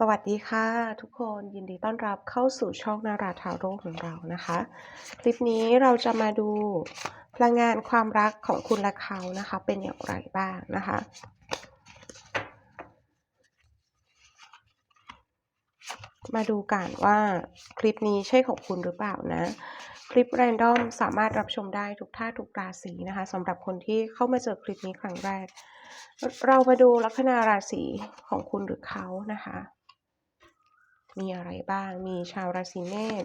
สวัสดีค่ะทุกคนยินดีต้อนรับเข้าสู่ช่องนาราทาโร่ของเรานะคะ คลิปนี้เราจะมาดูพลังงานความรักของคุณและเขานะคะ เป็นอย่างไรบ้างนะคะ มาดูกันว่าคลิปนี้ใช่ของคุณหรือเปล่านะ คลิปแรนดอมสามารถรับชมได้ทุกท่าทุกราศีนะคะสำหรับคนที่เข้ามาเจอคลิปนี้ครั้งแรก เรามาดูลัคนาราศีของคุณหรือเขานะคะ มีอะไรบ้าง มีชาวราศีเมษ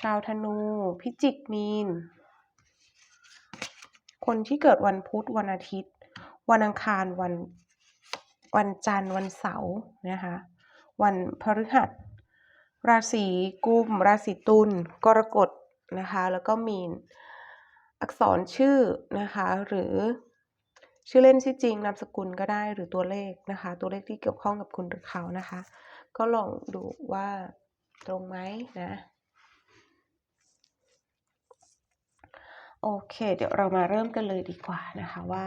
ชาวธนู พิจิก มีน คนที่เกิดวันพุธ วันอาทิตย์ วันอังคาร วัน วันจันทร์ วันเสาร์ นะคะ วันพฤหัส ราศีกุม ราศีตุล กรกฎ นะคะ แล้วก็มีน อักษรชื่อนะคะ หรือชื่อเล่นชื่อจริงนามสกุลก็ได้หรือตัวเลขนะคะ ตัวเลขที่เกี่ยวข้องกับคุณหรือเขานะคะ ก็ลองดูว่าตรงไหมนะ โอเค เดี๋ยวเรามาเริ่มกันเลยดีกว่านะคะว่า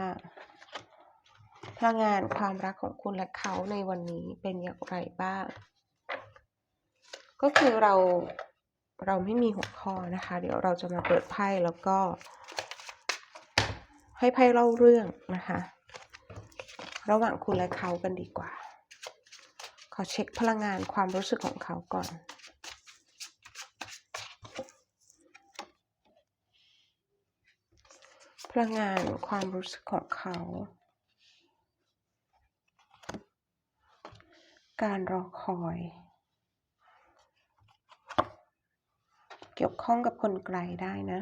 พลังงานความรักของคุณและเขาในวันนี้เป็นอย่างไรบ้าง ก็คือเราเราไม่มีหัวข้อนะคะ เดี๋ยวเราจะมาเปิดไพ่แล้วก็ ให้ไพ่เล่าเรื่องนะคะ ระหว่างคุณและเขากันดีกว่า อเช็คพลังงานความรู้สึกของเขาก่อน พลังงานความรู้สึกของเขา การรอคอย เกี่ยวข้องกับคนไกลได้นะ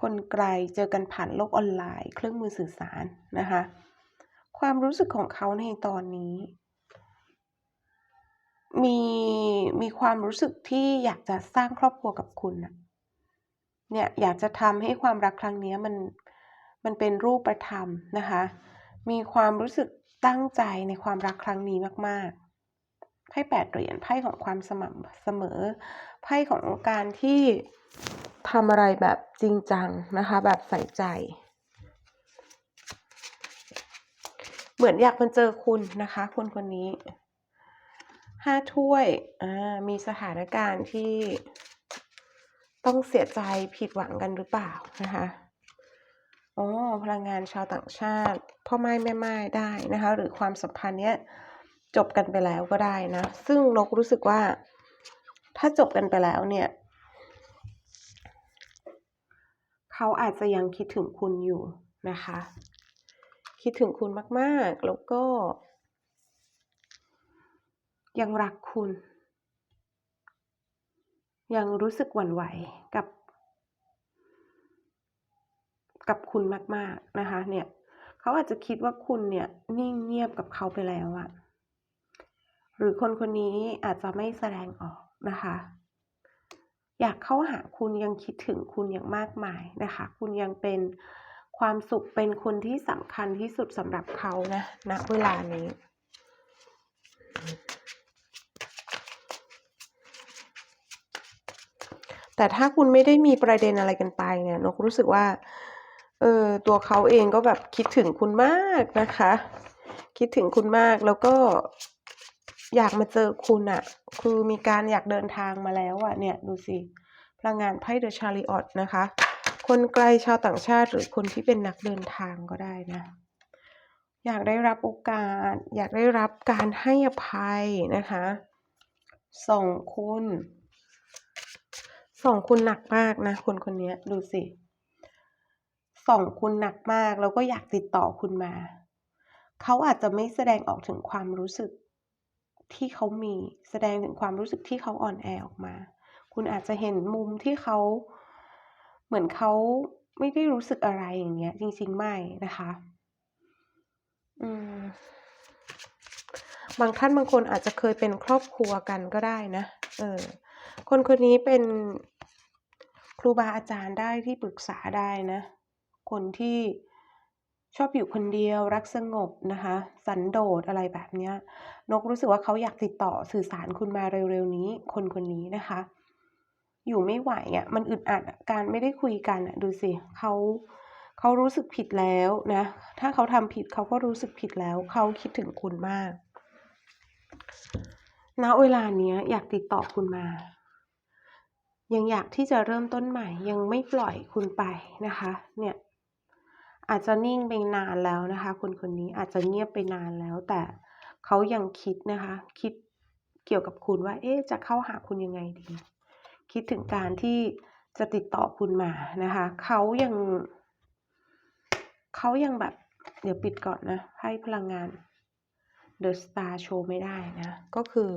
คนไกลเจอกันผ่านโลกออนไลน์ เครื่องมือสื่อสารนะคะ ความรู้สึกของเขาในตอนนี้ มีมีความรู้สึกที่อยากจะสร้างครอบครัวกับคุณนะเนี่ยอยากจะทำให้ความรักครั้งนี้มันมันเป็นรูปธรรมนะคะ มีความรู้สึกตั้งใจในความรักครั้งนี้มากๆ ไพ่แปดเหรียญไพ่ของความสม่ำเสมอ ไพ่ของการที่ทำอะไรแบบจริงจังนะคะ แบบใส่ใจ เหมือนอยากมาเจอคุณนะคะ คนคนนี้ ห้าถ้วย อ่า มีสถานการณ์ที่ต้องเสียใจผิดหวังกันหรือเปล่านะคะอ๋อพลังงานชาวต่างชาติ พ่อไม้แม่ไม้ได้นะคะ หรือความสัมพันธ์เนี้ยจบกันไปแล้วก็ได้นะ ซึ่งนกรู้สึกว่า ถ้าจบกันไปแล้วเนี่ย เขาอาจจะยังคิดถึงคุณอยู่นะคะ คิดถึงคุณมาก ๆ แล้วก็ ยังรักคุณ ยังรู้สึกหวั่นไหวกับ กับคุณมาก ๆ นะคะ เนี่ยเขาอาจจะคิดว่าคุณเนี่ยนิ่งเงียบกับเขาไปแล้วอะหรือคนคนนี้อาจจะไม่แสดงออกนะคะ อยากเข้าหาคุณยังคิดถึงคุณอย่างมากมายนะคะ คุณยังเป็นความสุขเป็นคนที่สำคัญที่สุดสำหรับเขานะณเวลานี้ แต่ถ้าคุณไม่ได้มีประเด็นอะไรกันไปเนี่ยนกรู้สึกว่าเออตัวเขาเองก็แบบคิดถึงคุณมากนะคะ คิดถึงคุณมากแล้วก็อยากมาเจอคุณอะคือมีการอยากเดินทางมาแล้วอะเนี่ยดูสิพลังงานไพ่เดอะชาริออตนะคะ คนไกลชาวต่างชาติหรือคนที่เป็นนักเดินทางก็ได้นะ อยากได้รับโอกาส อยากได้รับการให้อภัยนะคะ ส่งคุณ ส่งคุณหนักมากนะคนคนนี้ดูสิส่งคุณหนักมากแล้วก็อยากติดต่อคุณมา เขาอาจจะไม่แสดงออกถึงความรู้สึกที่เขามีแสดงถึงความรู้สึกที่เขาอ่อนแอออกมา คุณอาจจะเห็นมุมที่เขาเหมือนเขาไม่ได้รู้สึกอะไรอย่างเงี้ย จริง ๆ ไม่นะคะ อืมบางท่านบางคนอาจจะเคยเป็นครอบครัวกันก็ได้นะ เออ คนคนนี้เป็น ครูบาอาจารย์ได้ที่ปรึกษาได้นะ คนที่ชอบอยู่คนเดียวรักสงบนะคะ สันโดษอะไรแบบเนี้ย นกรู้สึกว่าเขาอยากติดต่อสื่อสารคุณมาเร็วๆนี้ คนคนนี้นะคะ อยู่ไม่ไหวอะมันอึดอัดการไม่ได้คุยกันอะดูสิเขาเขารู้สึกผิดแล้วนะ ถ้าเขาทำผิดเขาก็รู้สึกผิดแล้วเขาคิดถึงคุณมากณเวลาเนี้ยอยากติดต่อคุณมา ยังอยากที่จะเริ่มต้นใหม่ยังไม่ปล่อยคุณไปนะคะ เนี่ยอาจจะนิ่งไปนานแล้วนะคะ คนคนนี้อาจจะเงียบไปนานแล้ว แต่เขายังคิดนะคะ คิดเกี่ยวกับคุณว่า เอ๊ะจะเข้าหาคุณยังไงดี คิดถึงการที่จะติดต่อคุณมานะคะเขายังเขายังแบบ เดี๋ยวปิดก่อนนะให้พลังงาน The Star โชว์ไม่ได้นะ ก็คือ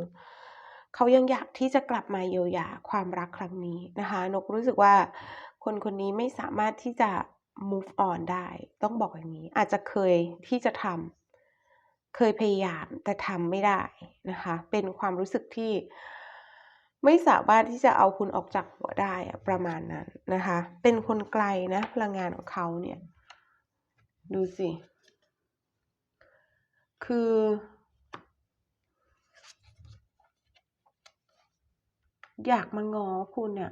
เขายังอยากที่จะกลับมาเยียวยาความรักครั้งนี้นะคะ นกรู้สึกว่าคนคนนี้ไม่สามารถที่จะ move on ได้ ต้องบอกอย่างนี้ อาจจะเคยที่จะทำเคยพยายามแต่ทำไม่ได้นะคะ เป็นความรู้สึกที่ไม่สามารถที่จะเอาคุณออกจากหัวได้ประมาณนั้นนะคะ เป็นคนไกลนะพลังงานของเขาเนี่ย ดูสิ คือ อยากมาง้อคุณเนี่ย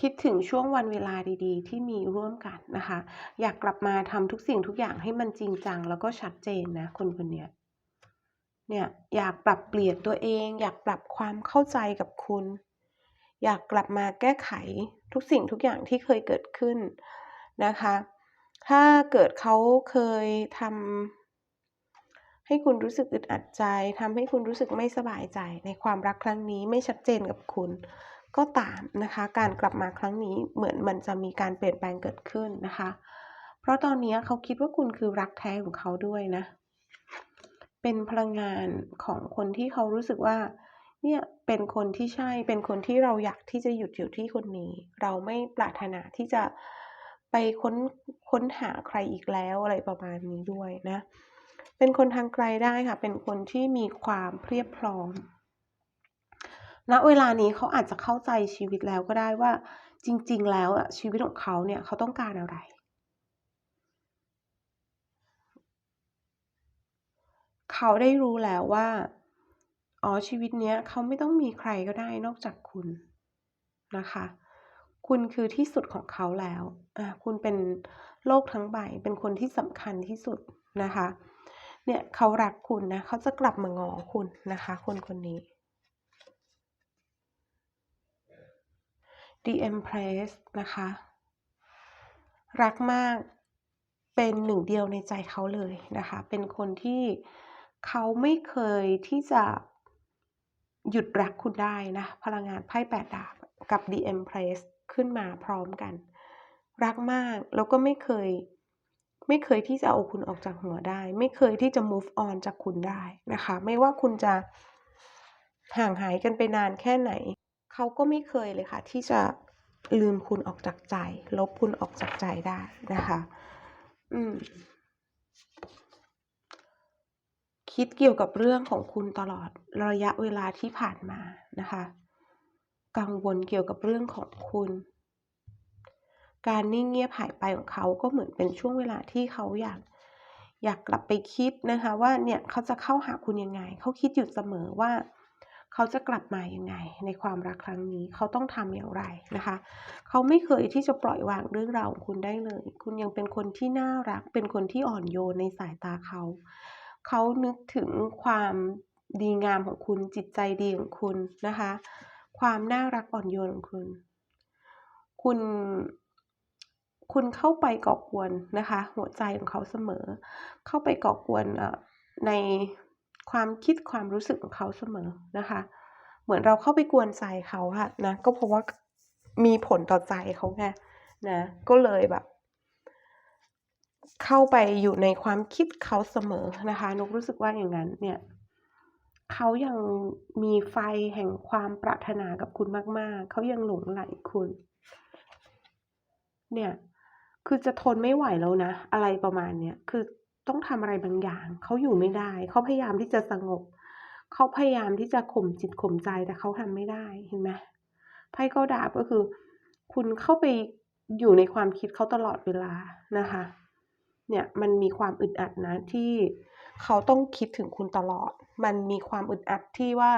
คิดถึงช่วงวันเวลาดีๆ ที่มีร่วมกันนะคะ อยากกลับมาทำทุกสิ่งทุกอย่างให้มันจริงจัง แล้วก็ชัดเจนนะ คนคนเนี้ยเนี่ยอยากปรับเปลี่ยนตัวเอง อยากปรับความเข้าใจกับคุณ อยากกลับมาแก้ไขทุกสิ่งทุกอย่างที่เคยเกิดขึ้นนะคะ ถ้าเกิดเขาเคยทำ ให้คุณรู้สึกอึดอัดใจทำให้คุณรู้สึกไม่สบายใจ ในความรักครั้งนี้ไม่ชัดเจนกับคุณ ก็ตามนะคะ การกลับมาครั้งนี้เหมือนมันจะมีการเปลี่ยนแปลงเกิดขึ้นนะคะ เพราะตอนนี้เขาคิดว่าคุณคือรักแท้ของเขาด้วยนะ เป็นพลังงานของคนที่เขารู้สึกว่าเนี่ยเป็นคนที่ใช่เป็นคนที่เราอยากที่จะหยุดอยู่ที่คนนี้ เราไม่ปรารถนาที่จะไปค้นค้นหาใครอีกแล้วอะไรประมาณนี้ด้วยนะ เป็นคนทางไกลได้ค่ะ เป็นคนที่มีความเพียบพร้อมณเวลานี้เขาอาจจะเข้าใจชีวิตแล้วก็ได้ว่า จริง ๆ แล้วอะชีวิตของเขาเนี่ยเขาต้องการอะไร เขาได้รู้แล้วว่าอ๋อชีวิตเนี้ยเขาไม่ต้องมีใครก็ได้นอกจากคุณนะคะ คุณคือที่สุดของเขาแล้วอ่าคุณเป็นโลกทั้งใบเป็นคนที่สำคัญที่สุดนะคะ เนี่ยเขารักคุณนะเขาจะกลับมางอคุณนะคะ คนคนนี้ The Empress นะคะ รักมากเป็นหนึ่งเดียวในใจเขาเลยนะคะ เป็นคนที่เขาไม่เคยที่จะหยุดรักคุณได้นะ พลังงานไพ่แปดดาบกับ The Empress ขึ้นมาพร้อมกัน รักมากแล้วก็ไม่เคย ไม่เคยที่จะเอาคุณออกจากหัวได้ ไม่เคยที่จะ move on จากคุณได้นะคะ ไม่ว่าคุณจะห่างหายกันไปนานแค่ไหน เขาก็ไม่เคยเลยค่ะ ที่จะลืมคุณออกจากใจ ลบคุณออกจากใจได้นะคะ อืม คิดเกี่ยวกับเรื่องของคุณตลอดระยะเวลาที่ผ่านมานะคะ กังวลเกี่ยวกับเรื่องของคุณ การนิ่งเงียบหายไปของเขาก็เหมือนเป็นช่วงเวลาที่เขาอยากอยากกลับไปคิดนะคะ ว่าเนี่ยเขาจะเข้าหาคุณยังไง เขาคิดอยู่เสมอว่า เขาจะกลับมายังไง ในความรักครั้งนี้เขาต้องทำอย่างไรนะคะ เขาไม่เคยที่จะปล่อยวางเรื่องราวของคุณได้เลย คุณยังเป็นคนที่น่ารัก เป็นคนที่อ่อนโยนในสายตาเขา เขานึกถึงความดีงามของคุณจิตใจดีของคุณนะคะ ความน่ารักอ่อนโยนของคุณ คุณ คุณเข้าไปก่อกวนนะคะ หัวใจของเขาเสมอ เข้าไปก่อกวนในความคิดความรู้สึกของเขาเสมอนะคะ เหมือนเราเข้าไปกวนใจเขาอะนะก็เพราะว่ามีผลต่อใจเขาไงนะก็เลยแบบ เข้าไปอยู่ในความคิดเขาเสมอนะคะนกรู้สึกว่าอย่างนั้นเนี่ยเขายังมีไฟแห่งความปรารถนากับคุณมาก ๆ เขายังหลงใหลคุณ เนี่ย คือจะทนไม่ไหวแล้วนะ อะไรประมาณเนี้ยคือต้องทำอะไรบางอย่าง เขาอยู่ไม่ได้ เขาพยายามที่จะสงบ เขาพยายามที่จะข่มจิตข่มใจแต่เขาทำไม่ได้เห็นไหมไพ่เก้าดาบก็คือ คุณเข้าไปอยู่ในความคิดเขาตลอดเวลานะคะ เนี่ยมันมีความอึดอัดนะที่เขาต้องคิดถึงคุณตลอด มันมีความอึดอัดที่ว่า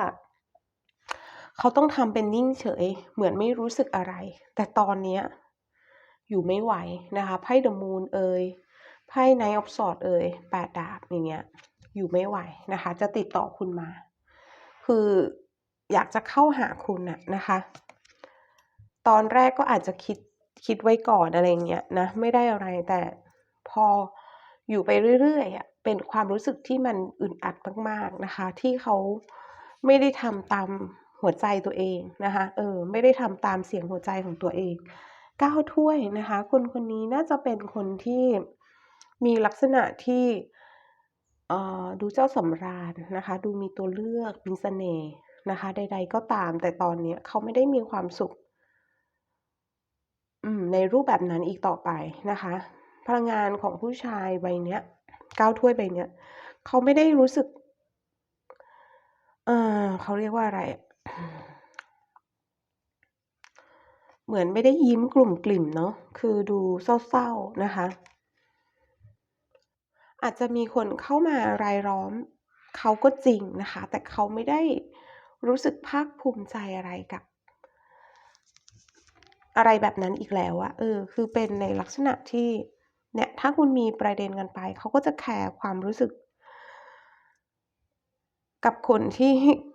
เขาต้องทำเป็นนิ่งเฉย เหมือนไม่รู้สึกอะไร แต่ตอนเนี้ย อยู่ไม่ไหวนะคะไพ่ The Moon เอ่ยไพ่ Knight of Swords เอ่ยแปดดาบอย่างเงี้ยอยู่ไม่ไหวนะคะ จะติดต่อคุณมา คืออยากจะเข้าหาคุณนะนะคะ ตอนแรกก็อาจจะคิดคิดไว้ก่อนอะไรเงี้ยนะไม่ได้อะไรแต่พออยู่ไปเรื่อยๆอะเป็นความรู้สึกที่มันอึดอัดมากๆนะคะ ที่เขาไม่ได้ทำตามหัวใจตัวเองนะคะเออไม่ได้ทำตามเสียงหัวใจของตัวเอง 9 ถ้วยนะคะ คนคนนี้น่าจะเป็นคนที่มีลักษณะที่อ่อดูเจ้าสำราญนะคะ ดูมีตัวเลือกมีเสน่ห์นะคะ ใด ๆ ก็ตาม แต่ตอนเนี้ยเขาไม่ได้มีความสุขอืมในรูปแบบนั้นอีกต่อไปนะคะ พลังงานของผู้ชายใบเนี้ย9ถ้วยใบเนี้ยเขาไม่ได้รู้สึก เออเขาเรียกว่าอะไร เหมือนไม่ได้ยิ้มกลุ่มกลิ่มเนาะคือดูเศร้าๆนะคะ อาจจะมีคนเข้ามารายล้อมเขาก็จริงนะคะ แต่เขาไม่ได้รู้สึกภาคภูมิใจอะไรกับ อะไรแบบนั้นอีกแล้วอะเออ คือเป็นในลักษณะที่เนี่ยถ้าคุณมีประเด็นกันไป เขาก็จะแคร์ความรู้สึก กับคนที่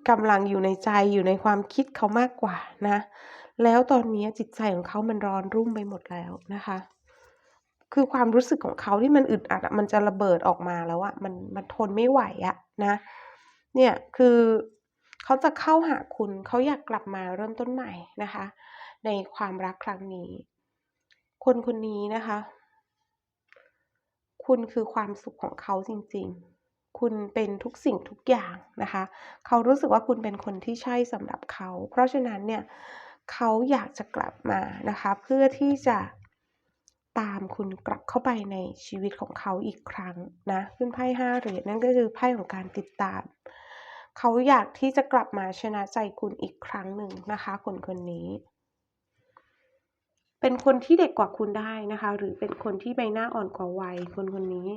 กำลังอยู่ในใจอยู่ในความคิดเขามากกว่านะ แล้วตอนนี้จิตใจของเขามันร้อนรุ่มไปหมดแล้วนะคะ คือความรู้สึกของเขาที่มันอึดอัดมันจะระเบิดออกมาแล้วอะมันมันทนไม่ไหวอะนะ เนี่ยคือเขาจะเข้าหาคุณเขาอยากกลับมาเริ่มต้นใหม่นะคะ ในความรักครั้งนี้ คนคนนี้นะคะ คุณคือความสุขของเขาจริง ๆ คุณเป็นทุกสิ่งทุกอย่างนะคะ เขารู้สึกว่าคุณเป็นคนที่ใช่สำหรับเขา เพราะฉะนั้นเนี่ย เขาอยากจะกลับมานะคะ เพื่อที่จะตามคุณกลับเข้าไปในชีวิตของเขาอีกครั้งนะขึ้นไพ่5เหรียญนั่นก็คือไพ่ของการติดตาม เขาอยากที่จะกลับมาชนะใจคุณอีกครั้งหนึ่งนะคะ คนคนนี้ เป็นคนที่เด็กกว่าคุณได้นะคะ หรือเป็นคนที่ใบหน้าอ่อนกว่าวัยคนคนนี้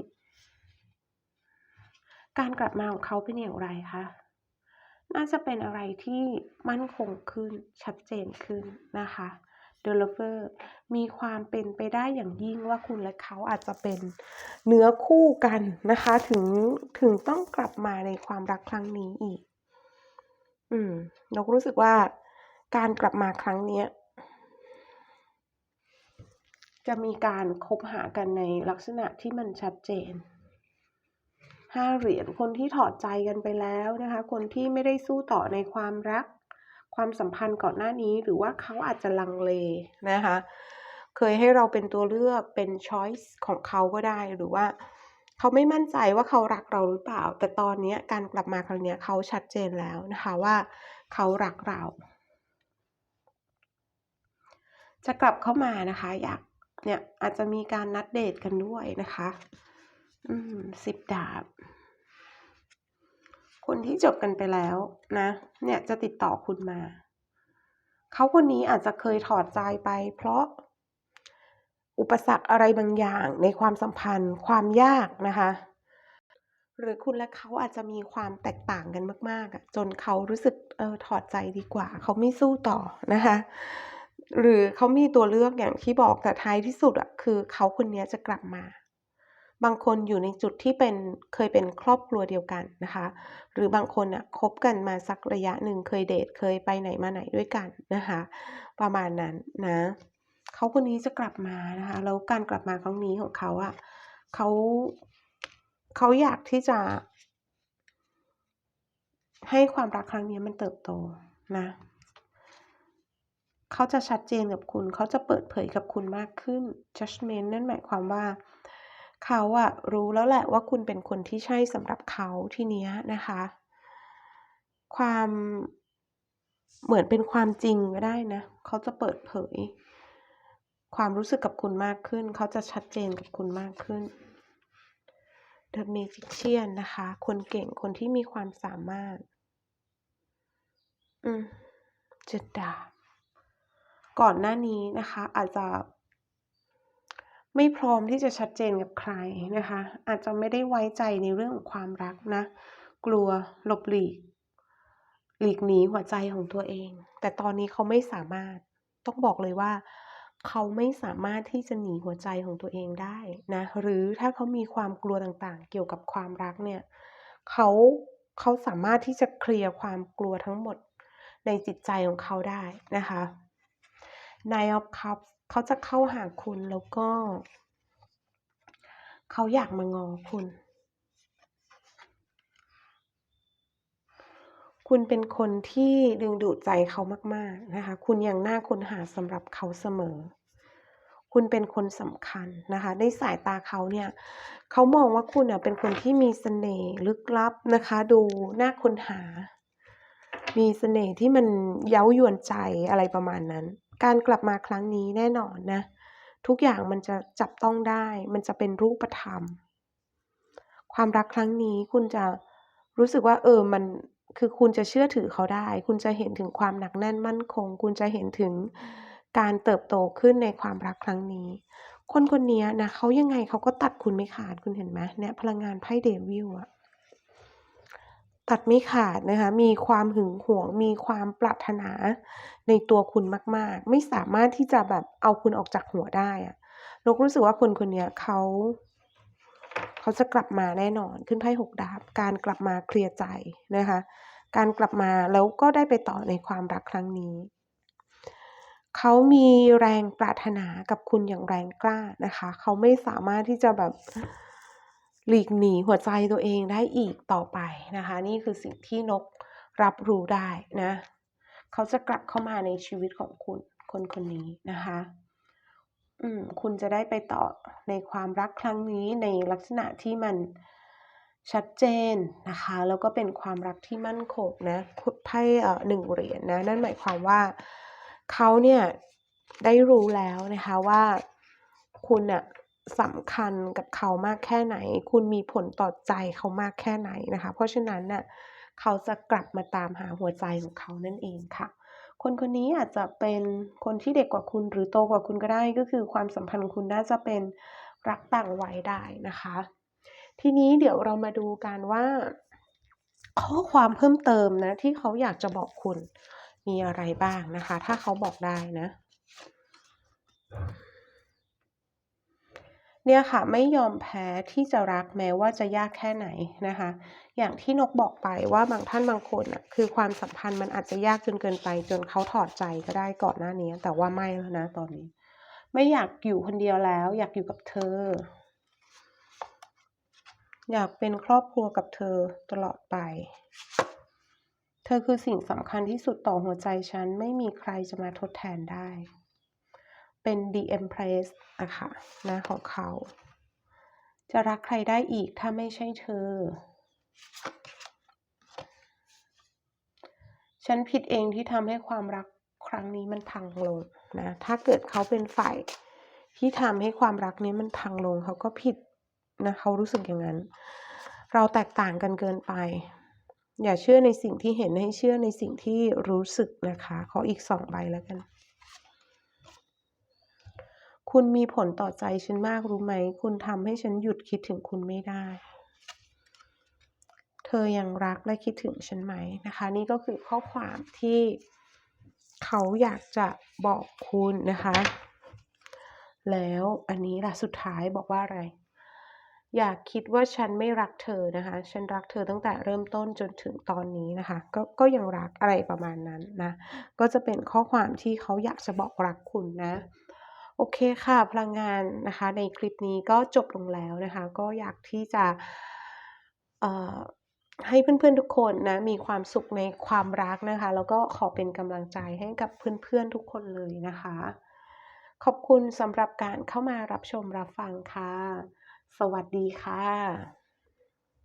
การกลับมาของเขาเป็นอย่างไรคะ น่าจะเป็นอะไรที่มั่นคงขึ้นชัดเจนขึ้นนะคะ The Lover มีความเป็นไปได้อย่างยิ่งว่าคุณและเขาอาจจะเป็นเนื้อคู่กันนะคะ ถึงถึงต้องกลับมาในความรักครั้งนี้อีก อืมเราก็รู้สึกว่าการกลับมาครั้งนี้จะมีการคบหากันในลักษณะที่มันชัดเจน 5เหรียญคนที่ถอดใจกันไปแล้วนะคะ คนที่ไม่ได้สู้ต่อในความรัก ความสัมพันธ์ก่อนหน้านี้หรือว่าเขาอาจจะลังเลนะคะ เคยให้เราเป็นตัวเลือกเป็นชอยซ์ของเขาก็ได้หรือว่าเขาไม่มั่นใจว่าเขารักเราหรือเปล่า แต่ตอนนี้การกลับมาครั้งนี้เขาชัดเจนแล้วนะคะว่าเขารักเรา จะกลับเข้ามานะคะ อยากเนี่ยอาจจะมีการนัดเดตกันด้วยนะคะ อืม10ดาบ คนที่จบกันไปแล้วนะ เนี่ยจะติดต่อคุณมา เขาคนนี้อาจจะเคยถอดใจไป เพราะอุปสรรคอะไรบางอย่างในความสัมพันธ์ ความยากนะคะ หรือคุณและเขาอาจจะมีความแตกต่างกันมากๆจนเขารู้สึกเออถอดใจดีกว่า เขาไม่สู้ต่อนะคะ หรือเขามีตัวเลือกอย่างที่บอกแต่ท้ายที่สุดอะคือเขาคนนี้จะกลับมา บางคนอยู่ในจุดที่เป็นเคยเป็นครอบครัวเดียวกันนะคะ หรือบางคนน่ะคบกันมาสักระยะหนึ่งเคยเดตเคยไปไหนมาไหนด้วยกันนะคะ ประมาณนั้นนะเขาคนนี้จะกลับมานะคะแล้วการกลับมาครั้งนี้ของเขาอะเขาเขาอยากที่จะ ให้ความรักครั้งนี้มันเติบโตนะเขาจะชัดเจนกับคุณ เขาจะเปิดเผยกับคุณมากขึ้น Judgment นั่นหมายความว่า เขาอะรู้แล้วแหละว่าคุณเป็นคนที่ใช่สำหรับเขาทีเนี้ยนะคะ ความเหมือนเป็นความจริงก็ได้นะ เขาจะเปิดเผย ความรู้สึกกับคุณมากขึ้น เขาจะชัดเจนกับคุณมากขึ้น The Magician นะคะ คนเก่งคนที่มีความสามารถ อืม7ดาบก่อนหน้านี้นะคะ อาจจะ ไม่พร้อมที่จะชัดเจนกับใครนะคะ อาจจะไม่ได้ไว้ใจในเรื่องของความรักนะ กลัวหลบหลีก หลีกหนีหัวใจของตัวเอง แต่ตอนนี้เขาไม่สามารถต้องบอกเลยว่า เขาไม่สามารถที่จะหนีหัวใจของตัวเองได้นะหรือถ้าเขามีความกลัวต่างๆ เกี่ยวกับความรักเนี่ยเขาเขาสามารถที่จะเคลียร์ความกลัวทั้งหมดในจิตใจของเขาได้นะคะ Nine of Cups เขาจะเข้าหาคุณแล้วก็ เขาอยากมางอคุณ คุณเป็นคนที่ดึงดูดใจเขามาก ๆ นะคะ คุณยังน่าค้นหาสำหรับเขาเสมอ คุณเป็นคนสำคัญนะคะ ในสายตาเขาเนี่ย เขามองว่าคุณน่ะเป็นคนที่มีเสน่ห์ลึกลับนะคะ ดูน่าค้นหามีเสน่ห์ที่มันเย้ายวนใจอะไรประมาณนั้น การกลับมาครั้งนี้แน่นอนนะ ทุกอย่างมันจะจับต้องได้ มันจะเป็นรูปธรรม ความรักครั้งนี้คุณจะรู้สึกว่า เออมันคือคุณจะเชื่อถือเขาได้ คุณจะเห็นถึงความหนักแน่นมั่นคง คุณจะเห็นถึงการเติบโตขึ้นในความรักครั้งนี้ คนคนนี้นะเขายังไงเขาก็ตัดคุณไม่ขาดคุณเห็นไหม?เนี่ยพลังงานไพ่ Devil อะ ตัดไม่ขาดนะคะ มีความหึงหวง มีความปรารถนาในตัวคุณมาก ๆ ไม่สามารถที่จะแบบเอาคุณออกจากหัวได้อะนกรู้สึกว่าคนคนนี้เขาเขาจะกลับมาแน่นอนขึ้นไพ่6ดาบ การกลับมาเคลียร์ใจนะคะ การกลับมาแล้วก็ได้ไปต่อในความรักครั้งนี้เขามีแรงปรารถนากับคุณอย่างแรงกล้านะคะ เขาไม่สามารถที่จะแบบ หลีกหนีหัวใจตัวเองได้อีกต่อไปนะคะ นี่คือสิ่งที่นกรับรู้ได้นะ เขาจะกลับเข้ามาในชีวิตของคุณคนคนนี้นะคะ อืม คุณจะได้ไปต่อในความรักครั้งนี้ในลักษณะที่มันชัดเจนนะคะ แล้วก็เป็นความรักที่มั่นคงนะไพ่เอ่อ1เหรียญนะ นั่นหมายความว่าเขาเนี่ยได้รู้แล้วนะคะว่าคุณน่ะ สำคัญกับเขามากแค่ไหน คุณมีผลต่อใจเขามากแค่ไหนนะคะ เพราะฉะนั้นน่ะเขาจะกลับมาตามหาหัวใจของเขานั่นเองค่ะ คนคนนี้อาจจะเป็นคนที่เด็กกว่าคุณหรือโตกว่าคุณก็ได้ก็คือความสัมพันธ์ของคุณน่าจะเป็นรักต่างวัยได้นะคะ ทีนี้เดี๋ยวเรามาดูกันว่า ข้อความเพิ่มเติมนะที่เขาอยากจะบอกคุณมีอะไรบ้างนะคะ ถ้าเขาบอกได้นะ เนี่ยค่ะไม่ยอมแพ้ที่จะรักแม้ว่าจะยากแค่ไหนนะคะ อย่างที่นกบอกไปว่าบางท่านบางคนน่ะคือความสัมพันธ์มันอาจจะยากจนเกินไป จนเขาถอดใจก็ได้ก่อนหน้านี้ แต่ว่าไม่แล้วนะตอนนี้ ไม่อยากอยู่คนเดียวแล้ว อยากอยู่กับเธอ อยากเป็นครอบครัวกับเธอตลอดไป เธอคือสิ่งสำคัญที่สุดต่อหัวใจฉันไม่มีใครจะมาทดแทนได้ เป็น The Empress อะค่ะนะของเขา จะรักใครได้อีกถ้าไม่ใช่เธอ ฉันผิดเองที่ทำให้ความรักครั้งนี้มันพังลงนะ ถ้าเกิดเขาเป็นฝ่ายที่ทำให้ความรักนี้มันพังลงเขาก็ผิดนะเขารู้สึกอย่างนั้น เราแตกต่างกันเกินไป อย่าเชื่อในสิ่งที่เห็นให้เชื่อในสิ่งที่รู้สึกนะคะ ขออีก2ใบแล้วกัน คุณมีผลต่อใจฉันมากรู้ไหม คุณทำให้ฉันหยุดคิดถึงคุณไม่ได้ เธอยังรักและคิดถึงฉันไหมนะคะ นี่ก็คือข้อความที่เขาอยากจะบอกคุณนะคะ แล้วอันนี้ล่ะสุดท้ายบอกว่าอะไร อย่าคิดว่าฉันไม่รักเธอนะคะ ฉันรักเธอตั้งแต่เริ่มต้นจนถึงตอนนี้นะคะก็ก็ยังรักอะไรประมาณนั้นนะ ก็จะเป็นข้อความที่เขาอยากจะบอกรักคุณนะ โอเคค่ะ พลังงานนะคะ ในคลิปนี้ก็จบลงแล้วนะคะ ก็อยากที่จะเอ่อให้เพื่อนๆทุกคนนะมีความสุขในความรักนะคะ แล้วก็ขอเป็นกำลังใจให้กับเพื่อนๆทุกคนเลยนะคะ ขอบคุณสำหรับการเข้ามารับชมรับฟังค่ะ สวัสดีค่ะ